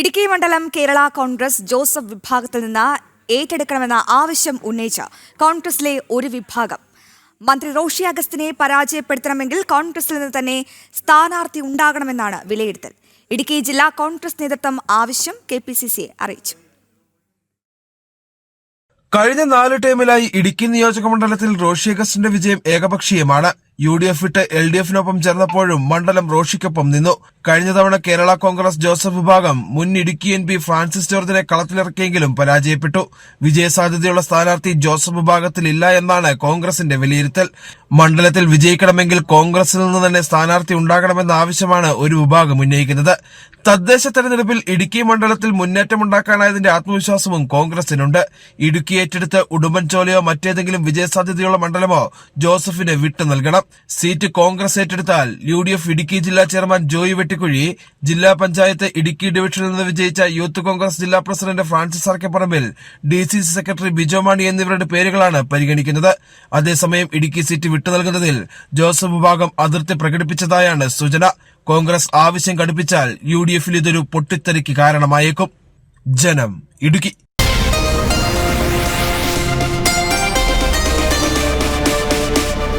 ഇടുക്കി മണ്ഡലം കേരള കോൺഗ്രസ് ജോസഫ് വിഭാഗത്തിൽ നിന്ന് ഏറ്റെടുക്കണമെന്ന ആവശ്യം ഉന്നയിച്ച കോൺഗ്രസിലെ ഒരു വിഭാഗം. മന്ത്രി റോഷി അഗസ്റ്റിനെ പരാജയപ്പെടുത്തണമെങ്കിൽ കോൺഗ്രസിൽ നിന്ന് തന്നെ സ്ഥാനാർത്ഥി ഉണ്ടാകണമെന്നാണ് വിലയിരുത്തൽ. ഇടുക്കി ജില്ലാ കോൺഗ്രസ് നേതൃത്വം ആവശ്യം കെ പി സി സിയെ അറിയിച്ചു. കഴിഞ്ഞ നാല് ടൈമിലായി ഇടുക്കി നിയോജക മണ്ഡലത്തിൽ റോഷി അഗസ്റ്റിന്റെ വിജയം ഏകപക്ഷീയമാണ്. യു ഡി എഫ് വിട്ട് എൽ ഡി എഫിനൊപ്പം ചേർന്നപ്പോഴും മണ്ഡലം റോഷിക്കൊപ്പം നിന്നു. കഴിഞ്ഞ തവണ കേരള കോൺഗ്രസ് ജോസഫ് വിഭാഗം മുൻ ഇടുക്കി എം പി ഫ്രാൻസിസ് ജോർജിനെ കളത്തിലിറക്കിയെങ്കിലും പരാജയപ്പെട്ടു. വിജയസാധ്യതയുള്ള സ്ഥാനാർത്ഥി ജോസഫ് വിഭാഗത്തിൽ ഇല്ല എന്നാണ് കോൺഗ്രസിന്റെ വിലയിരുത്തൽ. മണ്ഡലത്തിൽ വിജയിക്കണമെങ്കിൽ കോൺഗ്രസിൽ നിന്ന് തന്നെ സ്ഥാനാർത്ഥി ഉണ്ടാകണമെന്ന ആവശ്യമാണ് ഒരു വിഭാഗം ഉന്നയിക്കുന്നത്. തദ്ദേശ തെരഞ്ഞെടുപ്പിൽ ഇടുക്കി മണ്ഡലത്തിൽ മുന്നേറ്റമുണ്ടാക്കാനായതിന്റെ ആത്മവിശ്വാസവും കോൺഗ്രസിനുണ്ട്. ഇടുക്കി ഏറ്റെടുത്ത് ഉടുമ്പൻചോലയോ മറ്റേതെങ്കിലും വിജയസാധ്യതയുള്ള മണ്ഡലമോ ജോസഫിന് വിട്ടു നൽകണം. സീറ്റ് കോൺഗ്രസ് ഏറ്റെടുത്താൽ യു ഡി എഫ് ഇടുക്കി ജില്ലാ ചെയർമാൻ ജോയി വെട്ടിക്കുഴി ജില്ലാ പഞ്ചായത്ത് ഇടുക്കി ഡിവിഷനിൽ നിന്ന് വിജയിച്ച യൂത്ത് കോൺഗ്രസ് ജില്ലാ president Francis Arakkaparambil D C C secretary Bijo Mani എന്നിവരുടെ പേരുകളാണ് പരിഗണിക്കുന്നത്. അതേസമയം ഇടുക്കി സീറ്റ് വിട്ടു നൽകുന്നതിൽ ജോസഫ് വിഭാഗം അതിർത്തി പ്രകടിപ്പിച്ചതായാണ് സൂചന. കോൺഗ്രസ് ആവശ്യം കടുപ്പിച്ചാൽ യു ഡി എഫിൽ ഇതൊരു പൊട്ടിത്തെറിക്ക് കാരണമായേക്കും. ജനം ഇടുക്കി.